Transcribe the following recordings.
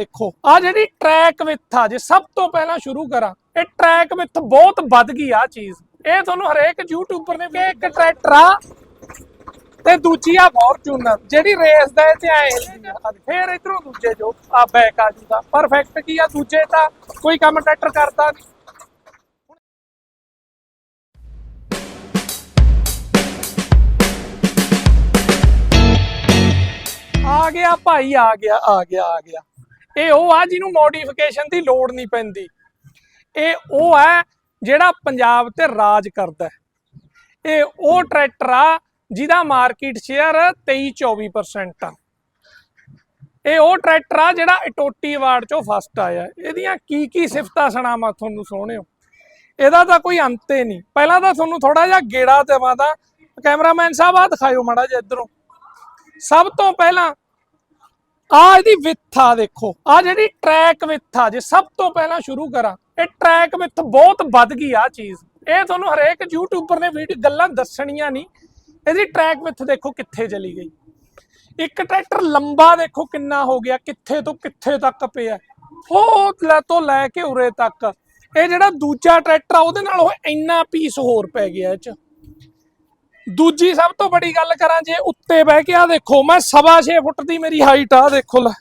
ਦੇਖੋ। ਆ ਜਿਹੜੀ ਟਰੈਕ ਵਿਥ ਆ, ਜੇ ਸਭ ਤੋਂ ਪਹਿਲਾਂ ਸ਼ੁਰੂ ਕਰਾਂ, ਇਹ ਟਰੈਕ ਵਿਥ ਬਹੁਤ ਵੱਧ ਗਈ ਆ ਚੀਜ਼। ਇਹ ਤੁਹਾਨੂੰ ਹਰੇਕ ਯੂਟਿਊਬਰ ਨੇ ਕਿ ਇੱਕ ਟਰੈਕਟਰ ਆ, ਤੇ ਦੂਜੀ ਆ ਫੋਰਚੂਨਰ ਜਿਹੜੀ ਰੇਸ ਦਾ ਇਹ ਆਏ ਫੇਰ ਇਧਰੋਂ ਦੂਜੇ ਜੋ ਆ ਬੈਕ ਆ ਜੂਗਾ। ਪਰਫੈਕਟ ਕੀ ਆ? ਦੂਜੇ ਤਾਂ ਕੋਈ ਕੰਮ ਟਰੈਕਟਰ ਕਰਦਾ ਨਹੀਂ। ਆ ਗਿਆ ਭਾਈ, ਆ ਗਿਆ ਆ ਗਿਆ ਆ ਗਿਆ। ਇਹ ਉਹ ਆ ਜਿਹਨੂੰ ਮੋਡੀਫਿਕੇਸ਼ਨ ਦੀ ਲੋੜ ਨਹੀਂ ਪੈਂਦੀ। ਇਹ ਉਹ ਹੈ ਜਿਹੜਾ ਪੰਜਾਬ ਤੇ ਰਾਜ ਕਰਦਾ ਹੈ। ਇਹ ਉਹ ਟਰੈਕਟਰ ਆ ਜਿਹਦਾ ਮਾਰਕੀਟ ਸ਼ੇਅਰ 23-24% ਆ। ਇਹ ਉਹ ਟਰੈਕਟਰ ਆ ਜਿਹੜਾ ਇਟੋਟੀ ਅਵਾਰਡ ਚੋਂ ਫਸਟ ਆਇਆ ਇਹਦੀਆਂ ਕੀ ਕੀ ਸਿਫਤਾਂ ਸੁਣਾਵਾਂ ਤੁਹਾਨੂੰ ਸੋਹਣਿਓ। ਇਹਦਾ ਤਾਂ ਕੋਈ ਅੰਤ ਹੀ ਨਹੀਂ। ਪਹਿਲਾਂ ਤਾਂ ਤੁਹਾਨੂੰ ਥੋੜਾ ਜਿਹਾ ਗੇੜਾ ਦੇਵਾਂ ਤਾਂ ਕੈਮਰਾਮੈਨ ਸਾਹਿਬ ਆ ਦਿਖਾਇਓ ਮਾੜਾ ਜਿਹਾ ਇਧਰੋਂ। ਸਭ ਤੋਂ ਪਹਿਲਾਂ ਆ ਇਹਦੀ ਵਿੱਥਾ ਦੇਖੋ, ਆ ਜਿਹੜੀ ਟਰੈਕ ਵਿੱਥ ਜੇ ਸਭ ਤੋਂ ਪਹਿਲਾਂ ਸ਼ੁਰੂ ਕਰਾਂ, ਇਹ ਟਰੈਕ ਵਿੱਥ ਬਹੁਤ ਵੱਧ ਗਈ ਆ ਚੀਜ਼। ਇਹ ਤੁਹਾਨੂੰ ਹਰੇਕ ਯੂਟਿਊਬਰ ਨੇ ਵੀਡੀਓ ਗੱਲਾਂ ਦੱਸਣੀਆਂ ਨਹੀਂ। ਇਹਦੀ ਟਰੈਕ ਵਿੱਥ ਦੇਖੋ ਕਿੱਥੇ ਚਲੀ ਗਈ। ਇੱਕ ਟਰੈਕਟਰ ਲੰਬਾ ਦੇਖੋ ਕਿੰਨਾ ਹੋ ਗਿਆ, ਕਿੱਥੇ ਤੋਂ ਕਿੱਥੇ ਤੱਕ ਪਿਆ। ਉਹ ਲੈ ਤੋਂ ਲੈ ਕੇ ਉਰੇ ਤੱਕ। ਇਹ ਜਿਹੜਾ ਦੂਜਾ ਟਰੈਕਟਰ ਆ, ਉਹਦੇ ਨਾਲ ਉਹ ਇੰਨਾ ਪੀਸ ਹੋਰ ਪੈ ਗਿਆ ਇਹ ਚ। ਦੂਜੀ ਸਭ ਤੋਂ ਬੜੀ ਗੱਲ ਕਰਾਂ ਜੇ ਉੱਤੇ ਬਹਿ ਕੇ ਆ ਦੇਖੋ, ਮੈਂ ਸਵਾ 6 ਫੁੱਟ ਦੀ ਮੇਰੀ ਹਾਈਟ ਆ ਦੇਖੋ ਲੈ।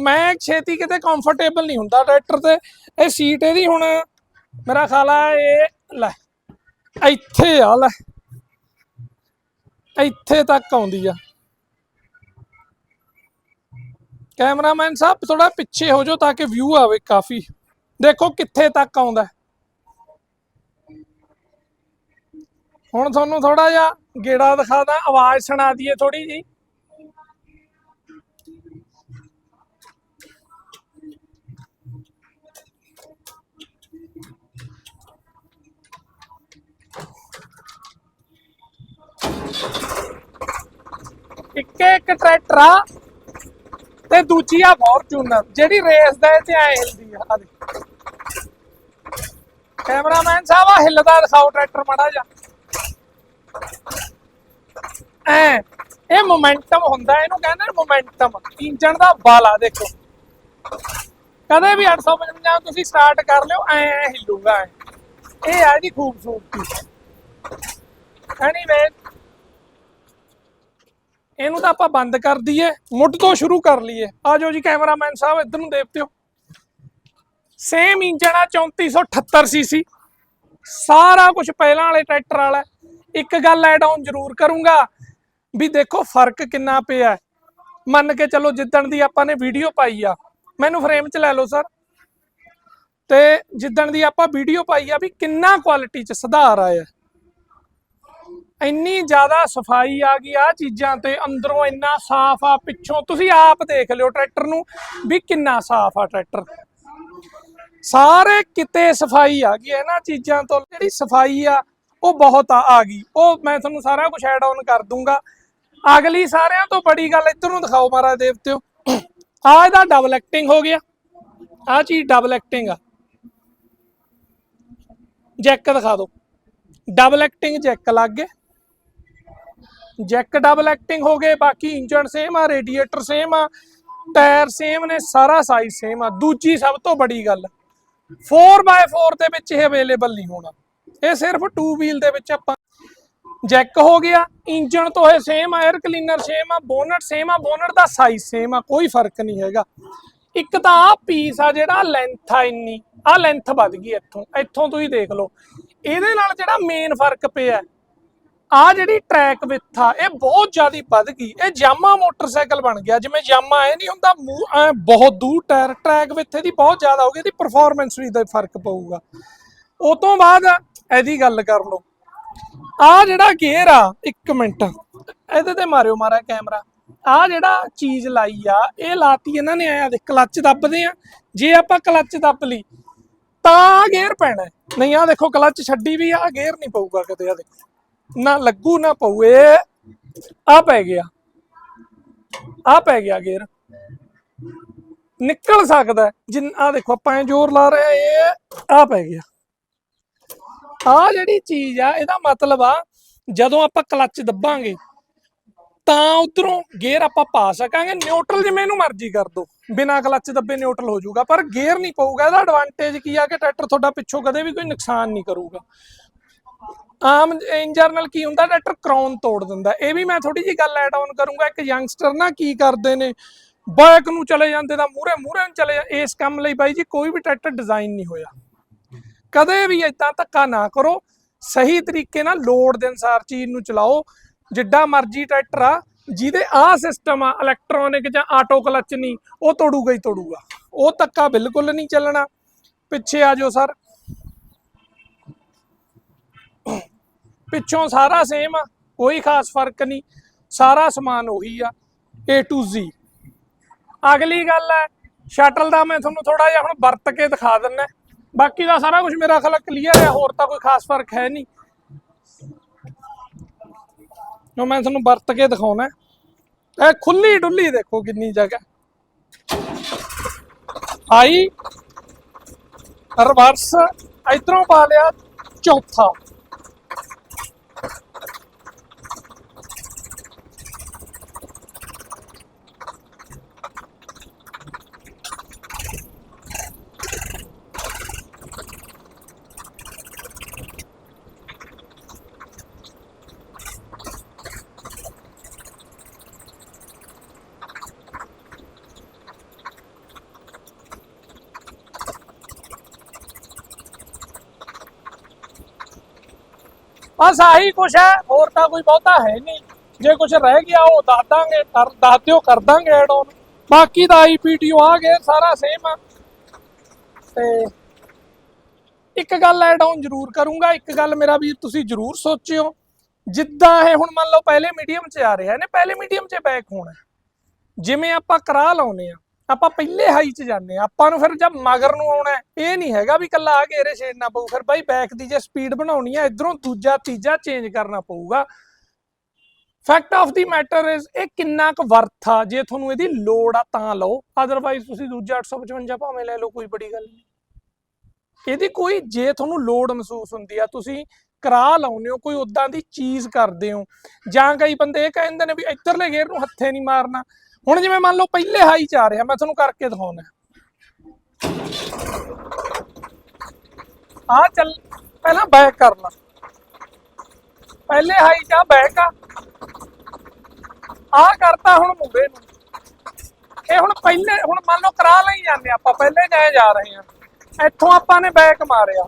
ਮੈਂ ਛੇਤੀ ਕਿਤੇ ਕੰਫਰਟੇਬਲ ਨਹੀਂ ਹੁੰਦਾ ਟਰੈਕਟਰ ਤੇ। ਇਹ ਸੀਟ ਇਹਦੀ ਹੁਣ, ਮੇਰਾ ਖਿਆਲ ਆ, ਇਹ ਲੈ, ਇੱਥੇ ਆ, ਲੈ। ਇੱਥੇ ਤੱਕ ਆਉਂਦੀ ਆ। ਕੈਮਰਾਮੈਨ ਸਾਹਿਬ ਥੋੜਾ ਪਿੱਛੇ ਹੋ ਜਾਓ ਤਾਂ ਕਿ ਵਿਊ ਆਵੇ ਕਾਫੀ। ਦੇਖੋ ਕਿੱਥੇ ਤੱਕ ਆਉਂਦਾ। ਹੁਣ ਤੁਹਾਨੂੰ ਥੋੜਾ ਜਿਹਾ ਗੇੜਾ ਦਿਖਾਦਾ, ਆਵਾਜ਼ ਸੁਣਾ ਦਈਏ ਥੋੜੀ ਜੀ ਇੱਕ ਇੱਕ ਟਰੈਕਟਰ ਆ ਤੇ ਦੂਜੀ ਆ ਫੋਰਚੂਨਰ ਜਿਹੜੀ ਰੇਸ ਦਾ ਇਹ ਤੇ ਐ ਹਿਲਦੀ ਆ ਆ ਦੇ ਕੈਮਰਾਮੈਨ ਸਾਹਿਬ ਆ ਹਿੱਲਦਾ ਦਿਖਾਓ ਟਰੈਕਟਰ ਮਾੜਾ ਜਿਹਾ। ਐ ਇਹ ਮੋਮੈਂਟਮ ਹੁੰਦਾ ਇਹਨੂੰ ਕਹਿੰਦੇ ਨੇ ਮੋਮੈਂਟਮ ਇੰਜਣ ਦਾ ਬਲ ਆ ਦੇਖੋ। ਕਦੇ ਵੀ 855 ਤੁਸੀਂ ਸਟਾਰਟ ਕਰ ਲਿਓ, ਐ ਐ। ਹਿੱਲੂਗਾ ਇਹ ਆ ਜੀ ਖੂਬਸੂਰਤੀ। ਐਨੀਵੇ ਇਹਨੂੰ ਤਾਂ ਆਪਾਂ ਬੰਦ ਕਰ ਦਈਏ, ਮੁੱਢ ਤੋਂ ਸ਼ੁਰੂ ਕਰ ਲਈਏ। ਆ ਜਾਓ ਜੀ, ਕੈਮਰਾਮੈਨ ਸਾਹਿਬ, ਇੱਧਰ ਨੂੰ ਦੇਖਦੇ ਹੋ ਸੇਮ ਇੰਜਣ ਆ 3478 ਸੀਸੀ ਸਾਰਾ ਕੁਝ ਪਹਿਲਾਂ ਵਾਲੇ ਟਰੈਕਟਰ ਵਾਲਾ। ਇੱਕ ਗੱਲ ਐਡ ਆਨ ਜ਼ਰੂਰ ਕਰੂੰਗਾ। ਵੀ ਦੇਖੋ ਫ਼ਰਕ ਕਿੰਨਾ ਪਿਆ ਮੰਨ ਕੇ ਚਲੋ ਜਿੱਦਣ ਦੀ ਆਪਾਂ ਨੇ ਵੀਡੀਓ ਪਾਈ ਆ, ਮੈਨੂੰ ਫਰੇਮ 'ਚ ਲੈ ਲਓ ਸਰ ਤੇ ਜਿੱਦਣ ਦੀ ਆਪਾਂ ਵੀਡੀਓ ਪਾਈ ਆ ਵੀ ਕਿੰਨਾ ਕੁਆਲਿਟੀ 'ਚ ਸੁਧਾਰ ਆਇਆ ਇੰਨੀ ਜ਼ਿਆਦਾ ਸਫ਼ਾਈ ਆ ਗਈ ਆ ਚੀਜ਼ਾਂ ਤੇ, ਅੰਦਰੋਂ ਇੰਨਾ ਸਾਫ਼ ਆ, ਪਿੱਛੋਂ ਤੁਸੀਂ ਆਪ ਦੇਖ ਲਿਓ ਟਰੈਕਟਰ ਨੂੰ ਵੀ ਕਿੰਨਾ ਸਾਫ਼ ਆ ਟਰੈਕਟਰ ਸਾਰੇ ਕਿਤੇ ਸਫ਼ਾਈ ਆ ਗਈ ਇਹਨਾਂ ਚੀਜ਼ਾਂ ਤੋਂ, ਜਿਹੜੀ ਸਫ਼ਾਈ ਆ, ਉਹ ਬਹੁਤ ਆ ਆ ਗਈ। ਉਹ ਮੈਂ ਤੁਹਾਨੂੰ ਸਾਰਾ ਕੁਝ ਐਡ ਆਨ ਕਰ ਦੂੰਗਾ। ਅਗਲੀ ਸਾਰਿਆਂ ਤੋਂ ਬੜੀ ਗੱਲ ਇੱਧਰ ਨੂੰ ਦਿਖਾਓ ਮਹਾਰਾਜ ਦੇਵਤਿਓ। ਆ ਇਹਦਾ ਡਬਲ ਐਕਟਿੰਗ ਹੋ ਗਿਆ। ਆ ਚੀਜ਼ ਡਬਲ ਐਕਟਿੰਗ ਆ। ਜੈਕ ਦਿਖਾ ਦਿਓ। ਡਬਲ ਐਕਟਿੰਗ ਜੈਕ ਲੱਗ ਗਏ। ਜੈਕ ਡਬਲ ਐਕਟਿੰਗ ਹੋ ਗਏ, ਬਾਕੀ ਇੰਜਨ ਸੇਮ ਆ ਰੇਡੀਏਟਰ ਸੇਮ ਆ ਟਾਇਰ ਸੇਮ ਨੇ, ਸਾਰਾ ਸਾਈਜ਼ ਸੇਮ ਆ। ਦੂਜੀ ਸਭ ਤੋਂ ਬੜੀ ਗੱਲ 4x4 ਦੇ ਵਿੱਚ ਇਹ ਅਵੇਲੇਬਲ ਨਹੀਂ ਹੋਣਾ। ਇਹ ਸਿਰਫ 2 ਵੀਲ ਦੇ ਵਿੱਚ ਆਪਾਂ ਜੈਕ ਹੋ ਗਿਆ ਇੰਜਨ ਤੋਂ ਇਹ ਸੇਮ ਆ 에ਅਰ ਕਲੀਨਰ ਸੇਮ ਆ ਬੋਨਟ ਸੇਮ ਆ ਬੋਨਟ ਦਾ ਸਾਈਜ਼ ਸੇਮ ਆ, ਕੋਈ ਫ਼ਰਕ ਨਹੀਂ ਹੈਗਾ। ਇੱਕ ਤਾਂ ਆ ਪੀਸ ਆ ਜਿਹੜਾ ਲੈਂਥ ਆ ਇੰਨੀ ਆ ਲੈਂਥ ਵੱਧ ਗਈ ਇੱਥੋਂ ਇੱਥੋਂ ਤੁਸੀਂ ਦੇਖ ਲਓ। ਇਹਦੇ ਨਾਲ ਜਿਹੜਾ ਮੇਨ ਫ਼ਰਕ ਪਿਆ ਆ ਜਿਹੜੀ ਟਰੈਕ ਵਿੱਥ ਆ, ਇਹ ਬਹੁਤ ਜ਼ਿਆਦਾ ਵੱਧ ਗਈ। ਇਹ ਜਾਮਾ ਮੋਟਰਸਾਈਕਲ ਬਣ ਗਿਆ। ਜਿਵੇਂ ਜਾਮਾ ਇਹ ਨਹੀਂ ਹੁੰਦਾ, ਮੂੰਹ ਬਹੁਤ ਦੂਰ ਟਾਇਰ ਟਰੈਕ ਵਿੱਥ ਇਹਦੀ ਬਹੁਤ ਜ਼ਿਆਦਾ ਹੋ ਗਈ, ਇਹਦੀ ਪਰਫਾਰਮੈਂਸ ਵੀ ਦਾ ਫ਼ਰਕ ਪਊਗਾ। ਉਹ ਤੋਂ ਬਾਅਦ ਇਹਦੀ ਗੱਲ ਕਰ ਲਓ। ਆ ਜਿਹੜਾ ਗੇਅਰ ਆ 1 ਮਿੰਟ। ਇਹਦੇ ਤੇ ਮਾਰਿਓ ਮਾਰਾ ਕੈਮਰਾ। ਆ ਜਿਹੜਾ ਚੀਜ਼ ਲਾਈ ਆ, ਇਹ ਲਾਤੀ ਇਹਨਾਂ ਨੇ ਆਇਆ ਦੇ ਕਲੱਚ ਦੱਬਦੇ ਆ। ਜੇ ਆਪਾਂ ਕਲੱਚ ਦੱਬ ਲਈ, ਤਾਂ ਗੇਅਰ ਪੈਣਾ ਨਹੀਂ ਆ ਦੇਖੋ, ਕਲੱਚ ਛੱਡੀ ਵੀ ਆ ਗੇਅਰ ਨਹੀਂ ਪਊਗਾ ਕਿਤੇ ਆ ਦੇਖੋ। ਨਾ ਲੱਗੂ, ਨਾ ਪਊ ਇਹ ਆ ਪੈ ਗਿਆ। ਆ ਪੈ ਗਿਆ ਗੇਅਰ ਨਿਕਲ ਸਕਦਾ ਜਿੰਨ ਆ ਦੇਖੋ, ਆਪਾਂ ਐਂ ਜ਼ੋਰ ਲਾ ਰਹੇ ਆ, ਇਹ ਆ ਪੈ ਗਿਆ। ਆ ਜਿਹੜੀ ਚੀਜ਼ ਆ, ਇਹਦਾ ਮਤਲਬ ਆ, ਜਦੋਂ ਆਪਾਂ ਕਲੱਚ ਦੱਬਾਂਗੇ, ਤਾਂ ਉਧਰੋਂ ਗੇਅਰ ਆਪਾਂ ਪਾ ਸਕਾਂਗੇ ਨਿਊਟਰਲ ਜਿਵੇਂ ਇਹਨੂੰ ਮਰਜ਼ੀ ਕਰ ਦੋ। ਬਿਨਾ ਕਲੱਚ ਦੱਬੇ ਨਿਊਟਰਲ ਹੋ ਜਾਊਗਾ, ਪਰ ਗੇਅਰ ਨਹੀਂ ਪਊਗਾ, ਇਹਦਾ ਐਡਵਾਂਟੇਜ ਕੀ ਆ ਕਿ ਟਰੈਕਟਰ ਤੁਹਾਡਾ ਪਿੱਛੋਂ ਕਦੇ ਵੀ ਕੋਈ ਨੁਕਸਾਨ ਨਹੀਂ ਕਰੂਗਾ। ਆਮ ਇਨ ਜਰਨਲ ਕੀ ਹੁੰਦਾ ਟਰੈਕਟਰ ਕਰਾਉਨ ਤੋੜ ਦਿੰਦਾ। ਇਹ ਵੀ ਮੈਂ ਥੋੜੀ ਜੀ ਗੱਲ ਐਡ ਆਨ ਕਰੂੰਗਾ, ਇੱਕ ਯੰਗਸਟਰ ਨਾ ਕੀ ਕਰਦੇ ਨੇ, ਬੈਕ ਨੂੰ ਚਲੇ ਜਾਂਦੇ ਤਾਂ ਮੂਰੇ ਮੂਰੇ ਨੂੰ ਚਲੇ ਜਾ- ਇਸ ਕੰਮ ਲਈ ਬਾਈ ਜੀ, ਕੋਈ ਵੀ ਟਰੈਕਟਰ ਡਿਜ਼ਾਈਨ ਨਹੀਂ ਹੋਇਆ। ਕਦੇ ਵੀ ਇਦਾਂ ਧੱਕਾ ਨਾ ਕਰੋ। ਸਹੀ ਤਰੀਕੇ ਨਾਲ ਲੋਡ ਦੇ ਅਨਸਾਰ ਚੀਜ਼ ਨੂੰ ਚਲਾਓ। ਜਿੱਡਾ ਮਰਜ਼ੀ ਟਰੈਕਟਰ ਆ, ਜਿਹਦੇ ਆ ਸਿਸਟਮ ਆ ਇਲੈਕਟ੍ਰੋਨਿਕ ਜਾਂ ਆਟੋ ਕਲਚ ਨਹੀਂ, ਉਹ ਤੋੜੂਗਾ ਹੀ ਤੋੜੂਗਾ। ਉਹ ਧੱਕਾ ਬਿਲਕੁਲ ਨਹੀਂ ਚੱਲਣਾ। ਪਿੱਛੇ ਆ ਜਾਓ ਸਰ। ਪਿੱਛੋਂ ਸਾਰਾ ਸੇਮ ਆ, ਕੋਈ ਖਾਸ ਫ਼ਰਕ ਨਹੀਂ। ਸਾਰਾ ਸਮਾਨ ਉਹੀ ਆ, A to Z ਅਗਲੀ ਗੱਲ ਹੈ ਸ਼ਟਲ ਦਾ ਮੈਂ ਤੁਹਾਨੂੰ ਥੋੜਾ ਜਿਹਾ ਹੁਣ ਵਰਤ ਕੇ ਦਿਖਾ ਦਿੰਨਾ ਬਾਕੀ ਦਾ ਸਾਰਾ ਕੁਝ ਮੇਰਾ ਖਿਆਲ ਕਲੀਅਰ ਹੈ ਹੋਰ ਤਾਂ ਕੋਈ ਖਾਸ ਫ਼ਰਕ ਹੈ ਨਹੀਂ। ਉਹ ਮੈਂ ਤੁਹਾਨੂੰ ਵਰਤ ਕੇ ਦਿਖਾਉਣਾ। ਇਹ ਖੁੱਲੀ ਡੁੱਲੀ ਦੇਖੋ ਕਿੰਨੀ ਜਗ੍ਹਾ। ਆਈ, ਰਿਵਰਸ, ਇਧਰੋਂ ਪਾ ਲਿਆ, ਚੌਥਾ। ਬਸ ਆਹੀ ਕੁਛ ਹੈ, ਹੋਰ ਤਾਂ ਕੋਈ ਬਹੁਤਾ ਹੈ ਨਹੀਂ। ਜੇ ਕੁਛ ਰਹਿ ਗਿਆ, ਉਹ ਦੱਸ ਦਾਂਗੇ, ਕਰ ਦੱਸ ਦਿਓ, ਕਰ ਦਾਂਗੇ ਐਡ ਆਨ ਬਾਕੀ ਦਾ ਆਈਪੀਟੀਓ ਆ ਗਿਆ ਸਾਰਾ ਸੇਮ ਆ। ਤੇ ਇੱਕ ਗੱਲ ਐਡ ਆਨ ਜ਼ਰੂਰ ਕਰੂੰਗਾ, ਇੱਕ ਗੱਲ ਮੇਰਾ ਵੀ ਤੁਸੀਂ ਜ਼ਰੂਰ ਸੋਚਿਓ। ਜਿੱਦਾਂ ਇਹ ਹੁਣ ਮੰਨ ਲਓ ਪਹਿਲੇ ਮੀਡੀਅਮ 'ਚ ਆ ਰਿਹਾ ਨੇ ਪਹਿਲੇ ਮੀਡੀਅਮ 'ਚ ਬੈਕ ਹੋਣਾ। ਜਿਵੇਂ ਆਪਾਂ ਕਰਾ ਲਾਉਨੇ ਆ ਆਪਾਂ ਪਹਿਲੇ ਹਾਈ 'ਚ ਜਾਂਦੇ ਆ ਆਪਾਂ ਨੂੰ ਫਿਰ ਜਦ ਮਗਰ ਨੂੰ ਆਉਣਾ ਇਹ ਨਹੀਂ ਹੈਗਾ ਵੀ ਕੱਲਾ ਆ ਘੇਰੇ ਛੇੜਨਾ ਪਊ। ਫਿਰ ਬਾਈ ਬੈਕ ਦੀ ਜੇ ਸਪੀਡ ਬਣਾਉਣੀ ਆ ਇਧਰੋਂ ਦੂਜਾ, ਤੀਜਾ ਚੇਂਜ ਕਰਨਾ ਪਊਗਾ। Fact of the matter is ਇਹ ਕਿੰਨਾ ਕੁ ਵਰਥ ਆ? ਜੇ ਤੁਹਾਨੂੰ ਇਹਦੀ ਲੋੜ ਆ ਤਾਂ ਲਓ। ਅਦਰਵਾਈਜ਼ ਤੁਸੀਂ ਦੂਜਾ 855 ਭਾਵੇਂ ਲੈ ਲਓ, ਕੋਈ ਬੜੀ ਗੱਲ ਨਹੀਂ। ਇਹਦੀ ਕੋਈ, ਜੇ ਤੁਹਾਨੂੰ ਲੋੜ ਮਹਿਸੂਸ ਹੁੰਦੀ ਆ, ਤੁਸੀਂ ਕਰਾ ਲਾਉਂਦੇ ਹੋ, ਕੋਈ ਉਦਾਂ ਦੀ ਚੀਜ਼ ਕਰਦੇ ਹੋ। ਜਾਂ ਕਈ ਬੰਦੇ ਇਹ ਕਹਿੰਦੇ ਨੇ ਵੀ ਇੱਧਰਲੇ ਗੇਅਰ ਨੂੰ ਹੱਥੇ ਨਹੀਂ ਮਾਰਨਾ। ਹੁਣ ਜਿਵੇਂ ਮੰਨ ਲਓ ਪਹਿਲੇ ਹਾਈ ਚ ਆ ਰਿਹਾ, ਮੈਂ ਤੁਹਾਨੂੰ ਕਰਕੇ ਦਿਖਾਉਣਾ ਆ ਚੱਲ, ਪਹਿਲਾਂ ਬੈਕ ਕਰ ਪਹਿਲੇ ਹਾਈ ਚ ਆ ਬੈਕ ਆ। ਆ ਕਰਤਾ ਹੁਣ ਮੁੰਡੇ ਨੂੰ। ਇਹ ਹੁਣ ਪਹਿਲੇ, ਹੁਣ ਮੰਨ ਲਓ ਕਰਾ ਲਈ ਜਾਂਦੇ ਆਪਾਂ, ਪਹਿਲੇ ਗਏ ਜਾ ਰਹੇ ਆ। ਇੱਥੋਂ ਆਪਾਂ ਨੇ ਬੈਕ ਮਾਰਿਆ।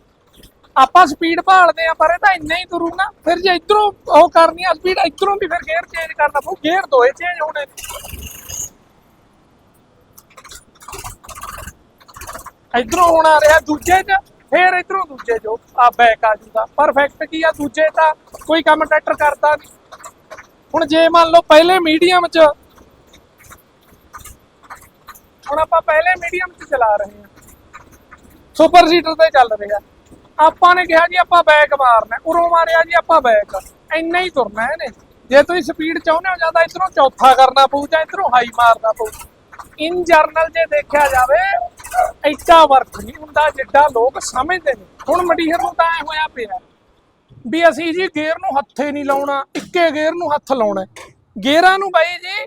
ਆਪਾਂ ਸਪੀਡ ਭਾਲਦੇ ਆ, ਪਰ ਇਹ ਤਾਂ ਇੰਨਾ ਹੀ ਤੁਰੂ ਨਾ। ਫਿਰ ਜੇ ਇਧਰੋਂ ਉਹ ਕਰਨੀ ਆ ਸਪੀਡ ਇਧਰੋਂ ਵੀ ਫਿਰ ਗੇਅਰ ਚੇਂਜ ਕਰਨਾ ਪਊ। ਗੇਅਰ ਦੋਏ ਚੇਂਜ ਹੋਣੇ ਇਧਰੋਂ ਹੁਣ ਆ ਰਿਹਾ ਦੂਜੇ 'ਚ, ਫੇਰ ਇਧਰੋਂ ਦੂਜੇ 'ਚ। ਆ ਬੈਕ ਆ ਜੂਗਾ। ਪਰਫੈਕਟ ਕੀ ਆ ਦੂਜੇ ਤਾਂ? ਕੋਈ ਕੰਮ ਟਰੈਕਟਰ ਕਰਦਾ ਨਹੀਂ। ਹੁਣ ਜੇ ਮੰਨ ਲਓ ਪਹਿਲੇ ਮੀਡੀਅਮ 'ਚ, ਹੁਣ ਆਪਾਂ ਪਹਿਲੇ ਮੀਡੀਅਮ 'ਚ ਚਲਾ ਰਹੇ ਹਾਂ। ਸੁਪਰ ਸੀਟਰ ਤੇ ਚੱਲ ਰਿਹਾ। ਆਪਾਂ ਨੇ ਕਿਹਾ ਜੀ ਆਪਾਂ ਬੈਕ ਮਾਰਨਾ ਉਰੋਂ ਮਾਰਿਆ ਜੀ ਆਪਾਂ ਬੈਕ ਇੰਨਾ ਹੀ ਤੁਰਨਾ ਇਹਨੇ। ਜੇ ਤੁਸੀਂ ਸਪੀਡ ਚਾਹੁੰਦੇ ਹੋ ਜਾਂ ਤਾਂ ਇਧਰੋਂ ਚੌਥਾ ਕਰਨਾ ਪਊ ਜਾਂ ਇਧਰੋਂ ਹਾਈ ਮਾਰਨਾ ਪਊ। ਇਨ ਜਰਨਲ ਜੇ ਦੇਖਿਆ ਜਾਵੇ ਐਡਾ ਵਰਕ ਨਹੀਂ ਹੁੰਦਾ ਜਿੱਡਾ ਲੋਕ ਸਮਝਦੇ ਨੇ। ਹੁਣ ਮੰਡੀਹਰ ਨੂੰ ਤਾਂ ਐ ਹੋਇਆ ਪਿਆ ਵੀ ਅਸੀਂ ਜੀ ਗੇਅਰ ਨੂੰ ਹੱਥੇ ਨਹੀਂ ਲਾਉਣਾ, ਇੱਕੇ ਗੇਅਰ ਨੂੰ ਹੱਥ ਲਾਉਣਾ। ਗੇਅਰਾਂ ਨੂੰ ਬਾਈ ਜੀ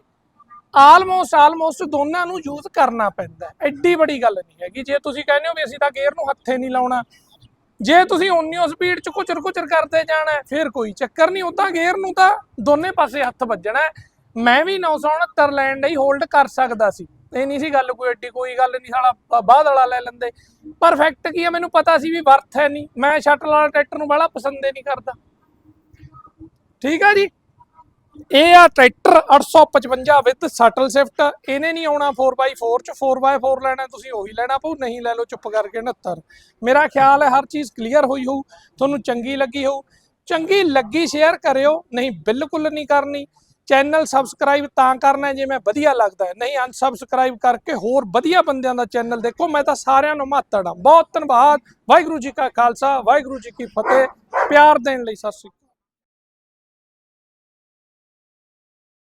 ਆਲਮੋਸਟ ਆਲਮੋਸਟ ਦੋਨਾਂ ਨੂੰ ਯੂਜ਼ ਕਰਨਾ ਪੈਂਦਾ। ਐਡੀ ਬੜੀ ਗੱਲ ਨਹੀਂ ਹੈਗੀ। ਜੇ ਤੁਸੀਂ ਕਹਿੰਦੇ ਹੋ ਵੀ ਅਸੀਂ ਤਾਂ ਗੇਅਰ ਨੂੰ ਹੱਥੇ ਨਹੀਂ ਲਾਉਣਾ, ਜੇ ਤੁਸੀਂ ਉਨੀਓ ਸਪੀਡ ਚ ਕੁਚਰ ਕੁਚਰ ਕਰਦੇ ਜਾਣਾ, ਫਿਰ ਕੋਈ ਚੱਕਰ ਨਹੀਂ। ਉਦਾਂ ਗੇਅਰ ਨੂੰ ਤਾਂ ਦੋਨੇ ਪਾਸੇ ਹੱਥ ਵੱਜਣਾ। ਮੈਂ ਵੀ 969 ਲੈਣ ਲਈ ਹੋਲਡ ਕਰ ਸਕਦਾ ਸੀ। ਇਹ ਨਹੀਂ ਸੀ ਗੱਲ ਕੋਈ ਐਡੀ, ਕੋਈ ਗੱਲ ਨਹੀਂ, ਸਾਲਾ ਬਾਅਦ ਵਾਲਾ ਲੈ ਲੈਂਦੇ। ਪਰਫੈਕਟ ਕੀ ਹੈ ਮੈਨੂੰ ਪਤਾ ਸੀ ਵੀ ਵਰਥ ਹੈ ਨਹੀਂ। ਮੈਂ ਸ਼ਟਲ ਵਾਲਾ ਟਰੈਕਟਰ ਨੂੰ ਬੜਾ ਪਸੰਦ ਨਹੀਂ ਕਰਦਾ। ਠੀਕ ਆ ਜੀ? ਇਹ ਆ ਟਰੈਕਟਰ 855 ਵਿਦ ਸਟਲ ਸ਼ਿਫਟ ਇਹਨੇ ਨਹੀਂ ਆਉਣਾ 4x4 ਚ। 4x4 ਲੈਣਾ, ਤੁਸੀਂ ਉਹੀ ਲੈਣਾ ਪਊ, ਨਹੀਂ ਲੈ ਲਓ, ਚੁੱਪ ਕਰਕੇ 69 ਮੇਰਾ ਖਿਆਲ ਹੈ ਹਰ ਚੀਜ਼ ਕਲੀਅਰ ਹੋਈ ਹੋਊ, ਤੁਹਾਨੂੰ ਚੰਗੀ ਲੱਗੀ ਹੋਊ। ਚੰਗੀ ਲੱਗੀ ਸ਼ੇਅਰ ਕਰਿਓ, ਨਹੀਂ ਬਿਲਕੁਲ ਨਹੀਂ ਕਰਨੀ। ਚੈਨਲ ਸਬਸਕ੍ਰਾਈਬ ਤਾਂ ਕਰਨਾ ਜੇ ਮੈਂ ਵਧੀਆ ਲੱਗਦਾ ਹੈ। ਨਹੀਂ ਅਨਸਬਸਕ੍ਰਾਈਬ ਕਰਕੇ ਹੋਰ ਵਧੀਆ ਬੰਦਿਆਂ ਦਾ ਚੈਨਲ ਦੇਖੋ। ਮੈਂ ਤਾਂ ਸਾਰਿਆਂ ਨੂੰ ਮਾਤੜਾ ਬਹੁਤ ਧੰਨਵਾਦ। ਵਾਹਿਗੁਰੂ ਜੀ ਕਾ ਖਾਲਸਾ, ਵਾਹਿਗੁਰੂ ਜੀ ਕੀ ਫਤਿਹ। ਪਿਆਰ ਦੇਣ ਲਈ ਸਤਿ ਸ਼੍ਰੀ ਅਕਾਲ।